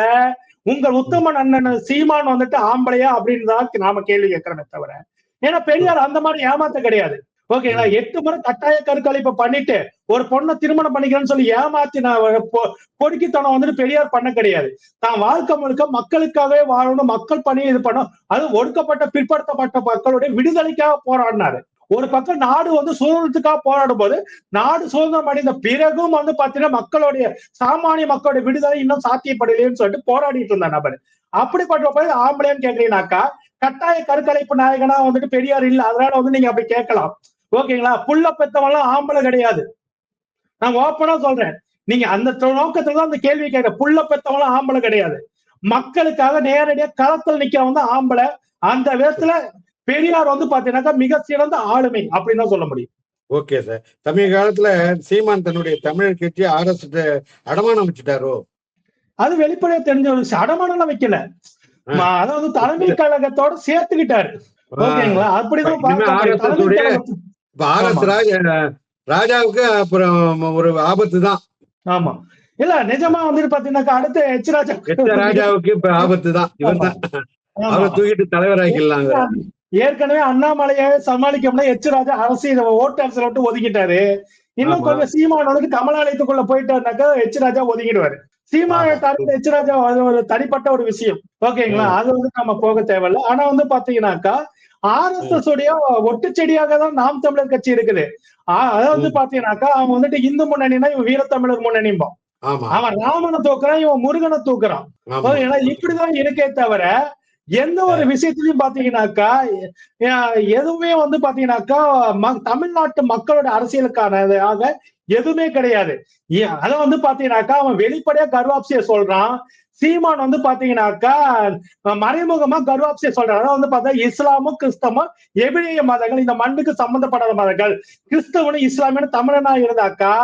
உங்கள் உத்தமன் அண்ணன் சீமான் வந்துட்டு ஆம்பளையா அப்படின்னு தான் நாம கேள்வி கேட்கிறோமே தவிர. ஏன்னா பெரியார் அந்த மாதிரி ஏமாத்த கிடையாது. ஓகேங்களா? எட்டு முறை கட்டாய கருக்கலைப்பு பண்ணிட்டு ஒரு பொண்ணை திருமணம் பண்ணிக்கிறேன்னு சொல்லி ஏமாத்தி நான் பொ- பொறுக்கித்தனம் வந்துட்டு பெரியார் பண்ண கிடையாது. தான் வாழ்க்கை முழுக்க மக்களுக்காகவே வாழணும் மக்கள் பணி இது பண்ணும் அது ஒடுக்கப்பட்ட பிற்படுத்தப்பட்ட மக்களுடைய விடுதலைக்காக போராடினாரு. ஒரு பக்கம் நாடு வந்து சுதந்திரத்துக்காக போராடும் போது நாடு சுதந்திரம் அடைந்த பிறகும் வந்து பாத்தீங்கன்னா மக்களுடைய சாமானிய மக்களுடைய விடுதலை இன்னும் சாத்தியப்படலைன்னு சொல்லிட்டு போராடிட்டு இருந்த நபர் அப்படிப்பட்ட போய் ஆம்பளைன்னு கேட்டீங்கன்னாக்கா கட்டாய கருக்கலைப்பு நாயகனா வந்துட்டு பெரியார் இல்ல. அதனால வந்து நீங்க அப்படி கேட்கலாம். ஓகேங்களா? புள்ள பெத்தவெல்லாம் ஆம்பளை கிடையாது. நான் ஓப்பனா சொல்றேன். நீங்க அந்த நோக்கத்துல தான் அந்த கேள்வி கேட்க புள்ள பெத்தவெல்லாம் ஆம்பளை கிடையாது. மக்களுக்காக நேரடியா களத்தில் நிக்கிறவங்க ஆம்பளை. அந்த விதத்துல பெரியார் வந்து பாத்தீங்கன்னாக்கா மிக சிறந்த ஆளுமை அப்படின்னு தான் சொல்ல முடியும். Okay sir. சமீப காலத்துல சீமான் தன்னுடைய தமிழர் கட்சி ஆர்எஸ் அடமானம் வச்சுட்டாரோ? அது வெளிப்படையா தெரிஞ்ச ஒரு அடமானம் வைக்கல. அதாவது தலைமை கழகத்தோட சேர்த்துக்கிட்டாரு. ஓகேங்களா? அப்படிதான் ராஜாவுக்கு அப்புறம் ஒரு ஆபத்து தான். ஆமா. இல்ல நிஜமா வந்துட்டு பாத்தீங்கன்னாக்கா அடுத்து எச் ராஜா ராஜாவுக்கு ஆபத்து தான். இவன் தான். அவரை தூக்கிட்டு தலைவராக்கிடலாங்க ஏற்கனவே அண்ணாமலையை சமாளிக்க முடியல எச் ராஜா அரசியல் ஓட்டு அரசியல் விட்டு ஒதுக்கிட்டாரு. இன்னும். கொஞ்சம் சீமான் வந்துட்டு கமலாலயத்துக்குள்ள போயிட்டாருனாக்கா எச் ராஜா ஒதுக்கிடுவாரு சீமான. தரப்பு எச் ராஜா அது ஒரு தனிப்பட்ட ஒரு விஷயம். ஓகேங்களா. அது வந்து நம்ம போக தேவையில்ல. ஆனா வந்து பாத்தீங்கன்னாக்கா ஆர் எஸ் எஸ் உடைய ஒட்டு செடியாக தான் நாம் தமிழர் கட்சி இருக்குது. அதாவது ம். பாத்தீங்கன்னாக்கா அவன் வந்துட்டு இந்து முன்னணினா இவன் வீரத்தமிழர் முன்னணிம்பான். அவன் ராமனை தூக்குறான் இவன் முருகனை தூக்குறான். ஏன்னா இப்படிதான் இருக்கே தவிர எந்த ஒரு விஷயத்திலையும் பாத்தீங்கன்னாக்கா எதுவுமே வந்து பாத்தீங்கன்னாக்கா தமிழ்நாட்டு மக்களோட அரசியலுக்கானதாக எதுவுமே கிடையாது. அத வந்து பாத்தீங்கன்னாக்கா அவன் வெளிப்படையா கர்வாப்சிய சொல்றான். சீமான் வந்து பாத்தீங்கன்னாக்கா மறைமுகமா கர்வாப்சிய சொல்றான். அதாவது வந்து பார்த்தா இஸ்லாமும் கிறிஸ்தவமும் எபிரேய மதங்கள் இந்த மண்ணுக்கு சம்பந்தப்படாத மதங்கள். கிறிஸ்தவனும் இஸ்லாமியனும் தமிழனா இருந்தாக்கா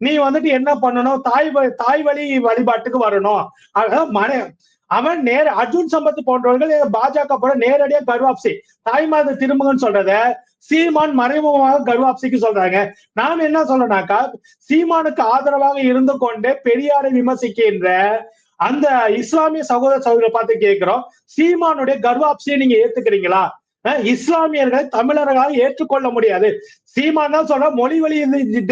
நீ வந்துட்டு என்ன பண்ணணும்? தாய் தாய் வழி வழிபாட்டுக்கு வரணும். அதாவது மனை அவன் நேர அர்ஜுன் சம்பத் போன்றவர்கள் பாஜக போல நேரடியா கர்வாப்சி தாய்மாத திருமுகன் சொல்றத சீமான் மறைமுகமாக கர்வாப்சிக்கு சொல்றாங்க. நான் என்ன சொல்றேனாக்கா சீமானுக்கு ஆதரவாக இருந்து கொண்டே பெரியாரை விமர்சிக்கின்ற அந்த இஸ்லாமிய சகோதர சகோதரர் பார்த்து கேட்கிறோம். சீமானுடைய கர்வாப்சியை நீங்க ஏத்துக்கிறீங்களா? இஸ்லாமியர்களை தமிழர்களால் ஏற்றுக்கொள்ள முடியாது. சீமான் தான் சொல்ற மொழி வழி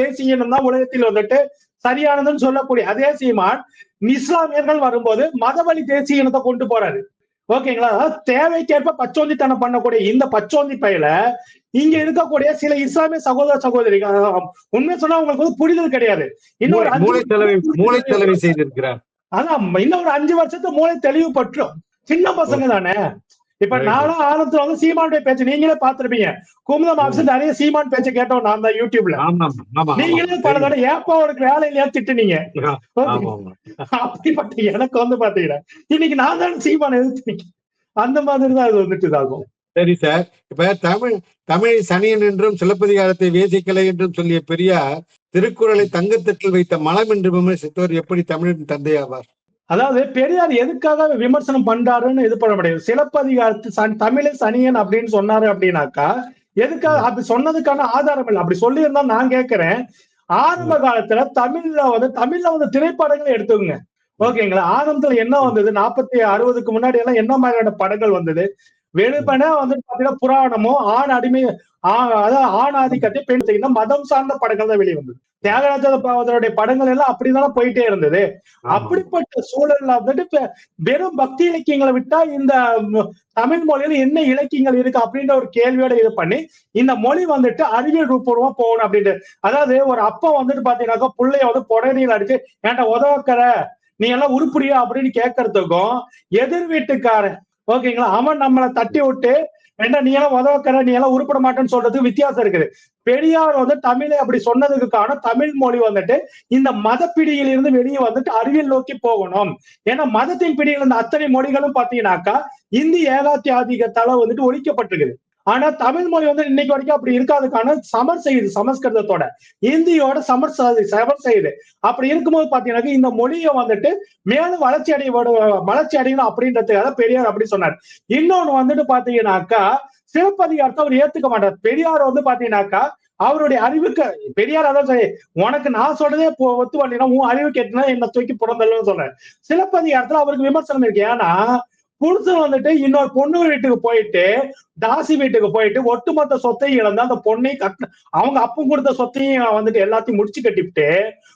தேசியம் தான் உலகத்தில் வந்துட்டு சரியானதுன்னு சொல்லக்கூடிய அதே சீமான் இஸ்லாமியர்கள் வரும்போது மதவழி தேசிய இனத்தை கொண்டு போறாரு. ஓகேங்களா? தேவைக்கேற்ப பச்சோந்தித்தனம் பண்ணக்கூடிய இந்த பச்சோந்தி பையில இங்க இருக்கக்கூடிய சில இஸ்லாமிய சகோதர சகோதரிகள் உண்மை சொன்னா உங்களுக்கு வந்து புரிதல் கிடையாது. இன்னொரு அஞ்சு வருஷத்து மூளை தெளிவு பற்றும் சின்ன பசங்க தானே. இப்ப. நானும் ஆனந்தத்துல வந்து சீமானுடைய பேச்சு நீங்களே பாத்திருப்பீங்க குமுதம் ஆஃபீஸ் நிறைய சீமான் பேச்சு கேட்டோம் நான் தான் யூடியூப்ல. நீங்களே பல தடவை ஏப்பா உனக்கு வேலை இல்லையா திட்டுனீங்க. அப்படிப்பட்ட எனக்கு வந்து பாத்தீங்கன்னா இன்னைக்கு நான் தான் சீமான் எதிர்த்து. அந்த மாதிரி தான் அது வந்துட்டு இதாகும் சரி சார். இப்ப தமிழ் தமிழை சனியன் என்றும் சிலப்பதிகாரத்தை வேசிக்கலை என்றும் சொல்லிய பெரியார் திருக்குறளை தங்கத்தட்டில் வைத்த மலம் என்று விமர்சித்தவர் எப்படி தமிழின் தந்தையாவார்? அதாவது பெரியார் எதுக்காக விமர்சனம் பண்றாருன்னு இது பண்ண முடியாது சிலப்பதிகாரத்து சன் தமிழை சனியன் அப்படின்னு சொன்னாரு அப்படின்னாக்கா எதுக்காக அப்படி சொன்னதுக்கான ஆதாரம் இல்லை. அப்படி சொல்லியிருந்தா நான் கேட்கிறேன். ஆரம்ப காலத்துல தமிழ்ல வந்து தமிழ்ல வந்து திரைப்படங்களை எடுத்துக்கோங்க. ஓகேங்களா? ஆரம்பத்துல என்ன வந்தது? நாற்பத்தி அறுபதுக்கு முன்னாடி எல்லாம் என்ன மாதிரியான படங்கள் வந்தது? வெறுமனே வந்து பாத்தீங்கன்னா புராணமோ ஆண் அடிமை அதாவது ஆண் ஆதிக்கத்தை பெண் மதம் சார்ந்த படங்கள் தான் வெளியே வந்தது தியாகராஜ பாவதருடைய படங்கள் எல்லாம் அப்படிதான் போயிட்டே இருந்தது. அப்படிப்பட்ட சூழல்ல வந்துட்டு வெறும் பக்தி இலக்கியங்களை விட்டா இந்த தமிழ் மொழியில என்ன இலக்கியங்கள் இருக்கு அப்படின்ற ஒரு கேள்வியோட இது பண்ணி இந்த மொழி வந்துட்டு அறிவியல் ரூபூர்வமா போகணும் அப்படின்ட்டு. அதாவது ஒரு அப்பா வந்துட்டு பாத்தீங்கன்னாக்கா பிள்ளைய வந்து புடனையில் அடிச்சு ஏன்டா உதவக்கற? நீ எல்லாம் உருப்படியா? அப்படின்னு கேட்கறதுக்கும் எதிர் வீட்டுக்காரன் ஓகேங்களா? அவன் நம்மளை தட்டி விட்டு ஏண்டா நீ எல்லாம் உதவக்கற நீ எல்லாம் உருப்பட மாட்டேன்னு சொல்றதுக்கு வித்தியாசம் இருக்குது. பெரியார் வந்து தமிழை அப்படி சொன்னதுக்கு காரணம் தமிழ் மொழி வந்துட்டு இந்த மத பிடியிலிருந்து வெளியே வந்துட்டு அறிவியல் நோக்கி போகணும். ஏன்னா மதத்தின் பிடியில் இருந்த அத்தனை மொழிகளும் பாத்தீங்கன்னாக்கா இந்தி ஏகாத்தியாதிகத்தால வந்துட்டு ஒழிக்கப்பட்டிருக்குது. ஆனா தமிழ் மொழி வந்து இன்னைக்கு வரைக்கும் அப்படி இருக்காதுக்கான சமர் செய்யுது சமஸ்கிருதத்தோட. இந்தியோட சமர் சமர் செய்யுது. அப்படி இருக்கும்போது பாத்தீங்கன்னா இந்த மொழியை வந்துட்டு மேலும் வளர்ச்சி அடைய வளர்ச்சி அடையணும் அப்படின்றதுக்காக பெரியார் அப்படி சொன்னார். இன்னொன்னு வந்துட்டு பாத்தீங்கன்னாக்கா சிறப்பதிகாரத்தை அவர் ஏத்துக்க மாட்டார். பெரியார் வந்து பாத்தீங்கன்னாக்கா அவருடைய அறிவுக்கு பெரியார் அதான் சொல்லி உனக்கு நான் சொல்றதே ஒத்து வரலைன்னா உன் அறிவு கேட்டுனா என்ன தூக்கி புறந்தல்னு சொல்றேன் சிலப்பதிகாரத்துல அவருக்கு விமர்சனம் இருக்கு. ஏன்னா புருஷன் வந்துட்டு இன்னொரு பொண்ணு வீட்டுக்கு போயிட்டு தாசி வீட்டுக்கு போயிட்டு ஒட்டுமொத்த சொத்தையும் இழந்து அந்த பொண்ணை கட்ட அவங்க அப்பம் கொடுத்த சொத்தையும் வந்துட்டு எல்லாத்தையும் முடிச்சு கட்டிவிட்டு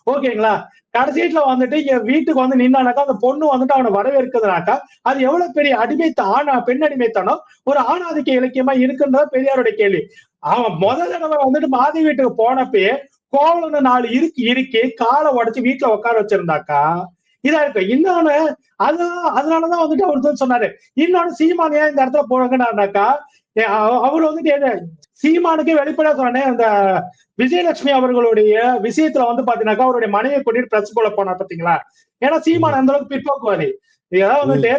ஓகேங்களா? கடைசியில வந்துட்டு என் வீட்டுக்கு வந்து நின்னானாக்கா அந்த பொண்ணு வந்துட்டு அவனை வரவேற்கிறதுனாக்கா அது எவ்வளவு பெரிய அடிமைத்த ஆணா பெண் அடிமைத்தானோ ஒரு ஆணாதிக்க இலக்கியமா இருக்குன்றத பெரியாருடைய கேள்வி. அவன் முதல் தடவை வந்துட்டு மாதி வீட்டுக்கு போனப்பயே கோவலன்னு நாலு இறுக்கி இறுக்கி காலை உடச்சு வீட்டுல உட்கார வச்சிருந்தாக்கா இதா இருக்கும் இன்னொன்னு அதான் அதனாலதான் வந்துட்டு அவர் சொன்னாரு. இன்னொன்னு சீமான் ஏன் இந்த இடத்துல போறாங்கன்னாக்கா அவர் வந்துட்டு எது சீமானுக்கே வெளிப்படையா சொன்னேன் அந்த விஜயலட்சுமி அவர்களுடைய விஷயத்துல வந்து பாத்தீங்கன்னாக்கா அவருடைய மனைவி கூட்டிட்டு பிரஸ் போல போனா பாத்தீங்களா? ஏன்னா சீமான் அந்த அளவுக்கு பிற்போக்குவாதி ஏதாவது வந்துட்டு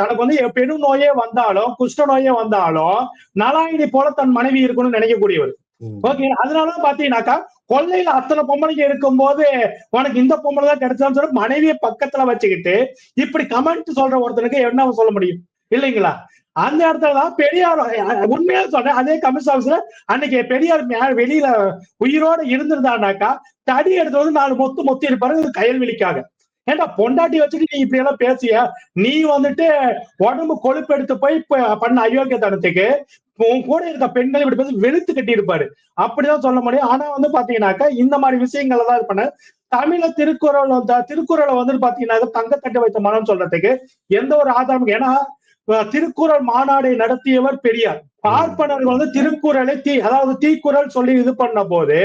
தனக்கு வந்து பெரும் நோயே வந்தாலும் குஷ்ட நோயே வந்தாலும் நலாயினி போல தன் மனைவி இருக்கணும்னு நினைக்கக்கூடியவர். ஓகே அதனால பாத்தீங்கன்னாக்கா கொள்ளையில அத்தனை பொம்பளைங்க இருக்கும்போது உனக்கு இந்த பொம்பளை தான் கிடைச்சான்னு சொல்லி மனைவியை பக்கத்துல வச்சுக்கிட்டு இப்படி கமெண்ட் சொல்ற ஒருத்தனுக்கு என்ன சொல்ல முடியும்? இல்லைங்களா? அந்த இடத்துல தான் பெரியார் உண்மையா சொல்றேன் அதே கமிஷன் ஆபீஸ்ல அன்னைக்கு பெரியார் வெளியில உயிரோட இருந்திருந்தானாக்கா தடி எடுத்து வந்து நாலு மொத்து மொத்தி இருப்பாரு இது ஏன்டா பொண்டாட்டி வச்சுட்டு நீ இப்படி எல்லாம் பேசிய? நீ வந்துட்டு உடம்பு கொழுப்பு எடுத்து போய் பண்ண பண்ண அயோக்கியத்தனத்துக்கு உன் கூட இருக்க பெண்கள் இப்படி பேசி வெளுத்து கட்டி இருப்பாரு அப்படிதான் சொல்ல முடியும். ஆனா வந்து பாத்தீங்கன்னாக்கா இந்த மாதிரி விஷயங்கள் தான் இது பண்ண. தமிழ திருக்குறள் திருக்குறளை வந்து பாத்தீங்கன்னா தங்கத்தட்டு வைத்த மனம் சொல்றதுக்கு எந்த ஒரு ஆதாரமும் ஏன்னா திருக்குறள் மாநாடை நடத்தியவர் பெரியார். பார்ப்பனர்கள் வந்து திருக்குறளை தீ அதாவது தீக்குறள் சொல்லி இது பண்ண போது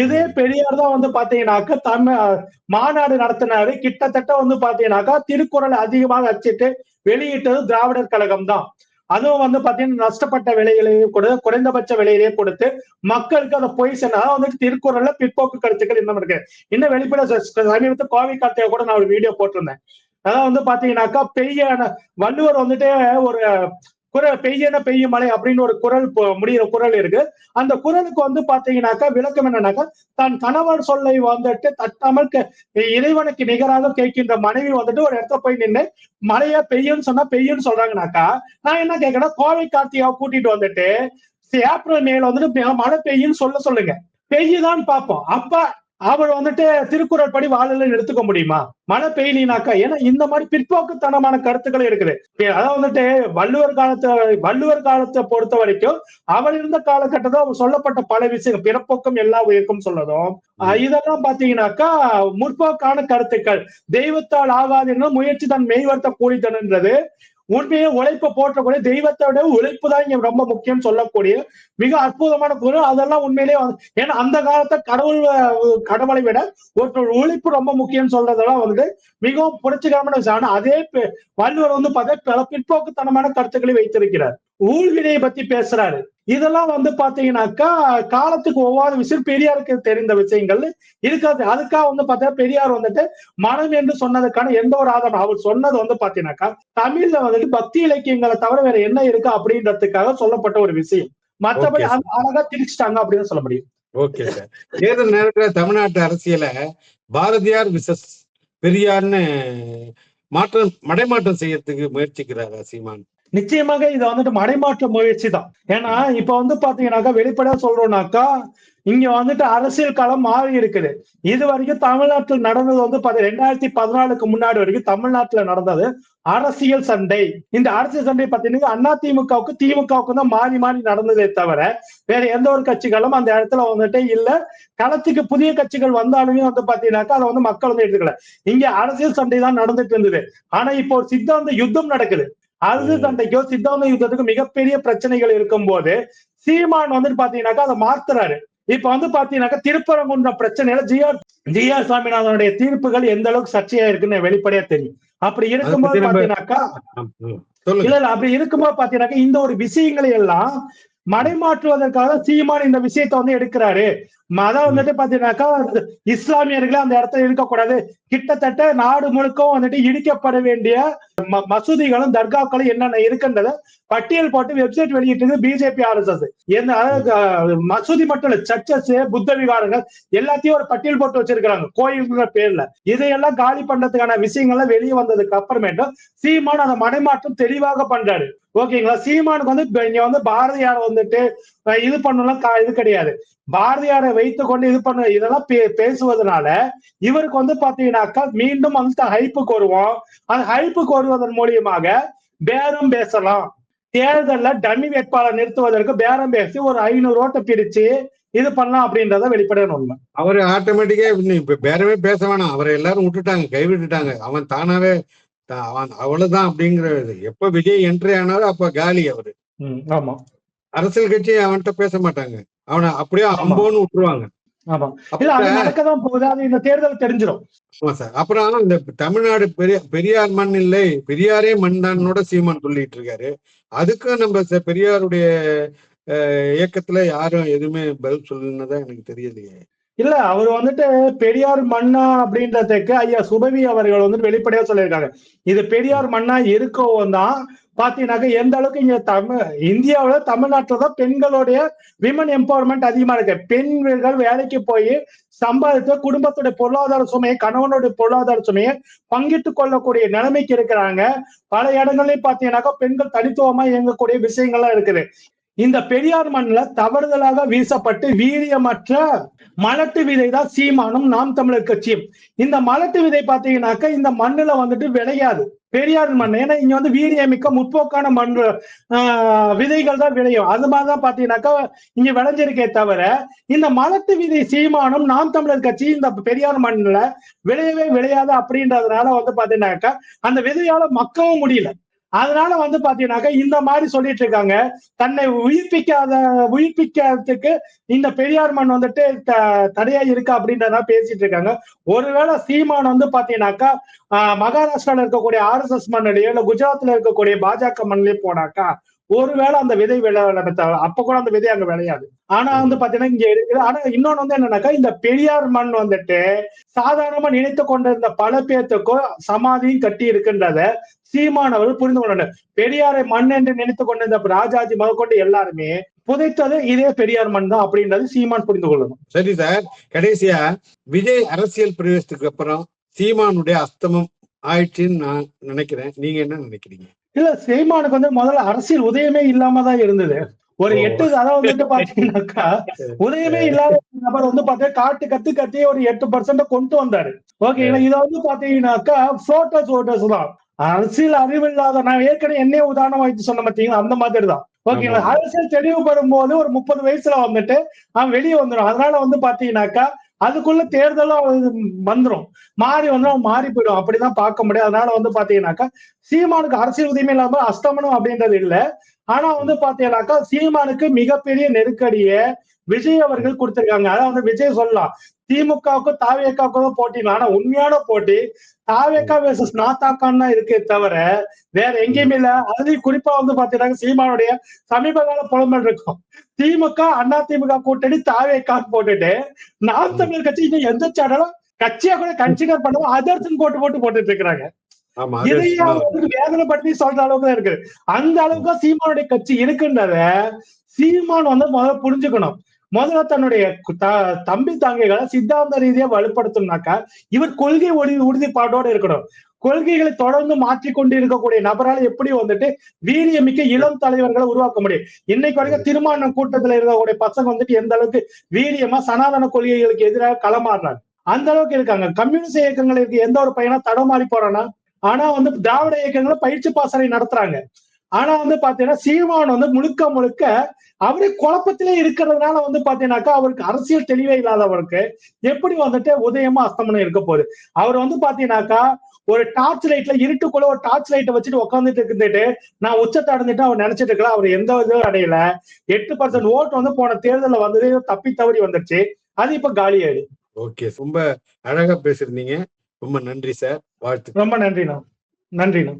இதே பெரியார் தான் வந்து பாத்தீங்கன்னாக்கா தமிழ் மாநாடு நடத்தினாரு. கிட்டத்தட்ட வந்து பாத்தீங்கன்னாக்கா திருக்குறளை அதிகமாக அச்சிட்டு வெளியிட்டது திராவிடர் கழகம் தான். அதுவும் வந்து பாத்தீங்கன்னா நஷ்டப்பட்ட விலையிலேயே கூட குறைந்தபட்ச விலையிலேயே கொடுத்து மக்களுக்கு அதை போய் சென்னா வந்து திருக்குறள்ல பிற்போக்கு கருத்துக்கள் இன்னும் இருக்கு. இன்னும் வெளிப்பட சமீபத்து கோவை கார்த்தையை கூட நான் ஒரு வீடியோ போட்டிருந்தேன். அதான் வந்து பாத்தீங்கன்னாக்கா பெரிய வள்ளுவர் வந்துட்டு ஒரு குரல் பெய்யன பெய்யும் மழை அப்படின்னு ஒரு குரல் முடிகிற குரல் இருக்கு. அந்த குரலுக்கு வந்து பாத்தீங்கன்னாக்கா விளக்கம் என்னன்னாக்கா தன் கணவர் சொல்லை வந்துட்டு தட்டாமல் இறைவனுக்கு நிகராக கேட்கின்ற மனைவி வந்துட்டு ஒரு இடத்துல போய் நின்று மழையா பெய்யும்னு சொன்னா பெய்யும்னு சொல்றாங்கனாக்கா நான் என்ன கேட்கறேன் கோவை கார்த்திகாவை கூட்டிட்டு வந்துட்டு ஏப்ரல் மேல வந்துட்டு மழை பெய்யும்னு சொல்ல சொல்லுங்க. பெய்யுதான்னு பார்ப்போம். அப்ப அவர் வந்துட்டு திருக்குறள் படி வாழல எடுத்துக்க முடியுமா? மழை பெய்யலினாக்கா? ஏன்னா இந்த மாதிரி பிற்போக்குத்தனமான கருத்துக்கள் இருக்குது அதாவது வந்துட்டு வள்ளுவர் காலத்தை வள்ளுவர் காலத்தை பொறுத்த வரைக்கும் அவர் இருந்த காலகட்டத்தில் அவர் சொல்லப்பட்ட பல விஷயங்கள் பிறப்போக்கம் எல்லா உயிருக்கும் சொல்லதும். இதெல்லாம் பாத்தீங்கன்னாக்கா முற்போக்கான கருத்துக்கள். தெய்வத்தால் ஆகாதுன்னு முயற்சி தன் மெய்வர்த்த கூலித்தனன்றது உண்மையை உழைப்பை போற்றக்கூடிய தெய்வத்தை விட உழைப்பு தான் இங்க ரொம்ப முக்கியம் சொல்லக்கூடிய மிக அற்புதமான குரல் அதெல்லாம் உண்மையிலேயே ஏன்னா அந்த காலத்தை கடவுள் கடவுளை விட ஒரு உழைப்பு ரொம்ப முக்கியம் சொல்றதெல்லாம் வந்து மிகவும் புரட்சிகரமான விஷயம். ஆனா அதே வள்ளுவர் வந்து பார்த்தா பிற்போக்குத்தனமான கருத்துக்களை வைத்திருக்கிறார். ஊழ்வினையை பத்தி பேசுறாரு. இதெல்லாம் வந்து பாத்தீங்கன்னாக்கா காலத்துக்கு ஒவ்வாத விஷயம் பெரியாருக்கு தெரிந்த விஷயங்கள். இருக்காது. அதுக்காக வந்து பார்த்தா பெரியார் வந்துட்டு மனம் என்று சொன்னதுக்கான எந்த ஒரு ஆதாரம் அவர் சொன்னது வந்து பாத்தீங்கன்னாக்கா தமிழ்ல வந்துட்டு பக்தி இலக்கியங்களை தவிர வேற என்ன இருக்கு அப்படின்றதுக்காக சொல்லப்பட்ட ஒரு விஷயம். அந்த அழகா திரிச்சிட்டாங்க அப்படின்னு சொல்ல முடியும். Okay sir. தேர்தல் நேரத்துல தமிழ்நாட்டு அரசியல பாரதியார் விசஸ் பெரியார்னு மாற்றம் மடைமாற்றம் செய்யறதுக்கு முயற்சிக்கிறாரா சீமான்? நிச்சயமாக இது வந்துட்டு மடைமாற்ற முயற்சி தான் ஏன்னா இப்ப வந்து பாத்தீங்கன்னாக்கா வெளிப்படையா சொல்றோம்னாக்கா இங்க வந்துட்டு அரசியல் களம் மாறி இருக்குது. இது வரைக்கும் தமிழ்நாட்டில் நடந்தது வந்து ரெண்டாயிரத்தி பதினாலுக்கு முன்னாடி வரைக்கும் தமிழ்நாட்டுல நடந்தது அரசியல் சண்டை. இந்த அரசியல் சண்டை பாத்தீங்கன்னா அண்ணா திமுகவுக்கு திமுகவுக்கு தான் மாறி மாறி நடந்ததே தவிர வேற எந்த ஒரு கட்சிகளும் அந்த இடத்துல வந்துட்டு இல்ல. களத்துக்கு புதிய கட்சிகள் வந்தாலுமே வந்து பாத்தீங்கன்னாக்கா அதை வந்து மக்கள் வந்து எடுத்துக்கல. இங்க அரசியல் சண்டை தான் நடந்துட்டு இருந்தது. ஆனா இப்போ ஒரு சித்தாந்த யுத்தம் நடக்குது. அரசியல் சண்டைக்கோ சித்தாந்த யுத்தத்துக்கு மிகப்பெரிய பிரச்சனைகள் இருக்கும்போது சீமான் வந்துட்டு பாத்தீங்கன்னாக்கா அதை மாத்துறாரு. இப்ப வந்து பாத்தீங்கன்னாக்கா திருப்பரங்குன்ற பிரச்சனையில ஜிஆர் ஜிஆர் சாமிநாதனுடைய தீர்ப்புகள் எந்த அளவுக்கு சர்ச்சையா இருக்குன்னு வெளிப்படையா தெரியும். அப்படி இருக்கும்போது பாத்தீங்கன்னாக்கா இல்ல இல்ல அப்படி இருக்கும்போது பாத்தீங்கன்னாக்கா இந்த ஒரு விஷயங்களை எல்லாம் மடைமாற்றுவதற்காக சீமான் இந்த விஷயத்தை வந்து எடுக்கிறாரு. ம- அதாவது வந்துட்டு பாத்தீங்கன்னாக்கா இஸ்லாமியர்களே அந்த இடத்துல இருக்கக்கூடாது. கிட்டத்தட்ட நாடு முழுக்கவும் வந்துட்டு இடிக்கப்பட வேண்டிய மசூதிகளும் தர்காக்களும் என்னென்ன இருக்குன்றத பட்டியல் போட்டு வெப்சைட் வெளியிட்டது பிஜேபி ஆர்எஸ்எஸ் அஹ், மசூதி மட்டும் இல்ல சர்ச்சஸ் புத்த விகாரங்கள் எல்லாத்தையும் ஒரு பட்டியல் போட்டு வச்சிருக்காங்க கோயில்ங்கிற பேர்ல. இதையெல்லாம் காலி பண்றதுக்கான விஷயங்கள்லாம் வெளியே வந்ததுக்கு அப்புறமேட்டும் சீமான் அதை மடைமாற்றம் தெளிவாக பண்றாரு. ஓகேங்களா? சீமானுக்கு வந்து இங்க வந்து பாரதியார் வந்துட்டு இது பண்ணலாம் இது கிடையாது. பாரதியாரை வைத்துக் கொண்டு இது பண்ண இதெல்லாம் பே- பேசுவதனால இவருக்கு வந்து பாத்தீங்கன்னாக்கா மீண்டும் அந்த ஹைப்புக்கு வருவோம். அந்த ஹைப்புக்கு வருவதன் மூலியமாக பேரம் பேசலாம். தேர்தல்ல டம்மி வேட்பாளர் நிறுத்துவதற்கு பேரம் பேசி ஒரு ஐநூறு ஓட்டை பிரிச்சு இது பண்ணலாம் அப்படின்றத வெளிப்படையான உண்மை. அவரு ஆட்டோமேட்டிக்கா இப்ப பேரவே பேச வேணாம். அவரை எல்லாரும் விட்டுட்டாங்க கைவிட்டுட்டாங்க. அவன் தானாவே அவன் அவ்வளவுதான் அப்படிங்கிறது எப்ப விஜய் என்ட்ரி ஆனாரோ அப்ப காலி அவரு. ஆமா. அரசியல் கட்சி அவன்கிட்ட பேச மாட்டாங்க. அவனை அப்படியே. அம்போன்னு விட்டுருவாங்க. நடக்கதான் போகுது. அது இந்த தேர்தல் தெரிஞ்சிடும் ஆமா சார். அப்புறம் இந்த தமிழ்நாடு பெரிய பெரியார் மண் இல்லை. பெரியாரே மண் தானோட சீமான் சொல்லிட்டு இருக்காரு. அதுக்கும் நம்ம பெரியாருடைய இயக்கத்துல யாரும் எதுவுமே பதில் சொல்லுனதா எனக்கு தெரியலையே. இல்ல அவர் வந்துட்டு பெரியார் மண்ணா அப்படின்றதுக்கு ஐயா சுபவி அவர்கள் வந்துட்டு வெளிப்படையா சொல்லியிருக்காங்க இது பெரியார் மண்ணா இருக்கவும் தான் பாத்தீங்கன்னாக்க எந்த அளவுக்கு இங்க தமிழ் இந்தியாவில தமிழ்நாட்டில் தான் பெண்களுடைய விமன் எம்பவர்மெண்ட் அதிகமா இருக்கு. பெண்கள் வேலைக்கு போய் சம்பாதித்து குடும்பத்துடைய பொருளாதார சுமையை கணவனுடைய பொருளாதார சுமையை பங்கிட்டு கொள்ளக்கூடிய நிலைமைக்கு இருக்கிறாங்க. பல இடங்கள்லயும் பாத்தீங்கன்னாக்கா பெண்கள் தனித்துவமா இயங்கக்கூடிய விஷயங்கள்லாம் இருக்குது. இந்த பெரியார் மண்ணில் தவறுதலாக வீசப்பட்டு வீரியமற்ற மலட்டு விதை தான் சீமானும் நாம் தமிழர் கட்சியும். இந்த மலட்டு விதை பாத்தீங்கன்னாக்க இந்த மண்ணுல வந்துட்டு விளையாது. பெரியார் மண். ஏன்னா இங்க வந்து வீரியமிக்க முற்போக்கான மண் ஆஹ், விதைகள் தான் விளையும். அது மாதிரிதான் பாத்தீங்கன்னாக்கா இங்க விளைஞ்சிருக்கே தவிர இந்த மலட்டு விதை சீமானம் நாம் தமிழர் கட்சி இந்த பெரியார் மண்ணுல விளையவே விளையாது அப்படின்றதுனால வந்து பாத்தீங்கன்னாக்கா அந்த விதையால மக்கவும் முடியல. அதனால வந்து பாத்தீங்கன்னாக்கா இந்த மாதிரி சொல்லிட்டு இருக்காங்க. தன்னை உயிர்ப்பிக்காத உயிர்ப்பிக்கிறதுக்கு இந்த பெரியார் மண் வந்துட்டு த- தடையா இருக்கு அப்படின்றத பேசிட்டு இருக்காங்க. ஒருவேளை சீமான் வந்து பாத்தீங்கன்னாக்கா ஆஹ், மகாராஷ்டிரால இருக்கக்கூடிய ஆர் எஸ் எஸ் மண்ணிலேயோ இல்ல குஜராத்ல இருக்கக்கூடிய பாஜக மண்ணிலேயே போனாக்கா ஒருவேளை அந்த விதை விளையாட அப்ப கூட அந்த விதை அங்க விளையாது. ஆனா வந்து பாத்தீங்கன்னா இங்க இருக்குது. ஆனா இன்னொன்னு வந்து என்னன்னாக்கா இந்த பெரியார் மண் வந்துட்டு சாதாரணமா நினைத்து கொண்டிருந்த பல பேர்த்துக்கும் சமாதியும் கட்டி இருக்கின்றத சீமானவர்கள் புரிந்து கொண்டனர். பெரியாரை மண் என்று நினைத்து கொண்டிருந்த ராஜாஜி முதற்கொண்டு எல்லாருமே புதைத்தது இதே பெரியார் மண் தான் அப்படின்றது சீமான் புரிந்து கொள்ளணும். சரி சார். கடைசியா விஜய் அரசியல் பிரவேசத்துக்கு அப்புறம் சீமானுடைய அஸ்தமம் ஆயிடுச்சுன்னு நான் நினைக்கிறேன். நீங்க என்ன நினைக்கிறீங்க? இல்ல சீமானுக்கு வந்து முதல்ல அரசியல் உதயமே இல்லாம தான் இருந்தது. ஒரு. எட்டு அதாவது வந்துட்டு பாத்தீங்கன்னாக்கா *laughs* உதயமே இல்லாத நபர் வந்து பாத்தீங்கன்னா காட்டு கத்து கத்தி ஒரு எட்டு பர்சன்ட் கொண்டு வந்தாரு. ஓகேங்களா இத வந்து பாத்தீங்கன்னாக்கா போட்டோஸ் ஓட்டர்ஸ் தான். அரசியல் அறிவு இல்லாத நான் ஏற்கனவே என்னைய உதாரணம் வைத்து சொன்ன பாத்தீங்களா அந்த மாதிரி தான். ஓகேங்களா. அரசியல் தெளிவு பெறும்போது ஒரு முப்பது வயசுல வந்துட்டு அவன் வெளியே வந்துடும். அதனால வந்து பாத்தீங்கன்னாக்கா அதுக்குள்ள தேர்தலும் வந்துடும் வந்துரும். மாறி வந்து அவன் மாறி போயிடும். அப்படிதான் பார்க்க முடியும். அதனால வந்து பாத்தீங்கன்னாக்கா சீமானுக்கு அரசியல் உதவி இல்லாம அஸ்தமனம் அப்படின்றது இல்ல. ஆனா வந்து பாத்தீங்கன்னாக்கா சீமானுக்கு மிகப்பெரிய நெருக்கடிய விஜய் அவர்கள் கொடுத்திருக்காங்க. அதான் வந்து விஜய் சொல்லலாம். திமுகவுக்கும் தாவேக்காவுக்கும் தான் போட்டி ஆனா உண்மையான போட்டி தாவேக்கா versus நாத்தாக்கான் தான் இருக்கே தவிர வேற எங்கேயுமே இல்ல. அதுலயும் குறிப்பா வந்து பாத்தீங்கன்னா சீமானுடைய சமீப கால புலம்பல் இருக்கும். திமுக அண்ணா திமுக கூட்டணி தாவேக்கான்னு போட்டுட்டு நாம் தமிழர் கட்சி இன்னும் எந்த சேனலும் கட்சியா கூட கன்சிடர் பண்ணுவோம் அதர்சன் போட்டு போட்டு போட்டுட்டு இருக்கிறாங்க. இதையும் வேதனைப்படுத்தி சொல்ற அளவுக்கு தான் இருக்கு அந்த அளவுக்கு சீமானுடைய கட்சி இருக்குன்றத சீமான் வந்து முதல்ல புரிஞ்சுக்கணும். முதல்ல தன்னுடைய தம்பி தங்கைகளை சித்தாந்த ரீதியா வலுப்படுத்தணும்னாக்கா இவர் கொள்கை உறுதி உறுதிப்பாட்டோட இருக்கணும். கொள்கைகளை தொடர்ந்து மாற்றி கொண்டு இருக்கக்கூடிய நபரால எப்படி வந்துட்டு வீரியமிக்க இளம் தலைவர்களை உருவாக்க முடியும்? இன்னைக்கு வரைக்கும் திருமண கூட்டத்துல இருக்கக்கூடிய பசங்க வந்துட்டு எந்த அளவுக்கு வீரியமா சனாதன கொள்கைகளுக்கு எதிராக களமாடுறாங்க? அந்த அளவுக்கு இருக்காங்க. கம்யூனிஸ்ட் இயக்கங்களுக்கு எந்த ஒரு பையனா தடமாறி போறானா ஆனா வந்து திராவிட இயக்கங்களை பயிற்சி பாசறை நடத்துறாங்க. ஆனா வந்து பாத்தீங்கன்னா சீமான் வந்து முழுக்க முழுக்க அவரே குழப்பத்திலே இருக்கிறதுனால வந்து பாத்தீங்கன்னாக்கா அவருக்கு அரசியல் தெளிவே இல்லாதவருக்கு எப்படி வந்துட்டு உதயமா அஸ்தமனம் இருக்க போகுது? அவர் வந்து பாத்தீங்கன்னாக்கா ஒரு டார்ச் லைட்ல இருட்டுக்குள்ள ஒரு டார்ச் லைட்டை வச்சுட்டு உட்காந்துட்டு இருந்துட்டு நான் உச்சத்தை அடைஞ்சிட்டு அவர் நினைச்சிட்டு இருக்கலாம் அவர் எந்த இதுவும் அடையல. எட்டு பர்சன்ட் ஓட்டு வந்து போன தேர்தல்ல வந்தது தப்பி தவறி வந்துருச்சு. அது இப்ப காலியாயிடு ஓகே ரொம்ப அழகா பேசிருந்தீங்க ரொம்ப நன்றி சார் வாழ்த்து ரொம்ப நன்றிண்ணா. நன்றிண்ணா.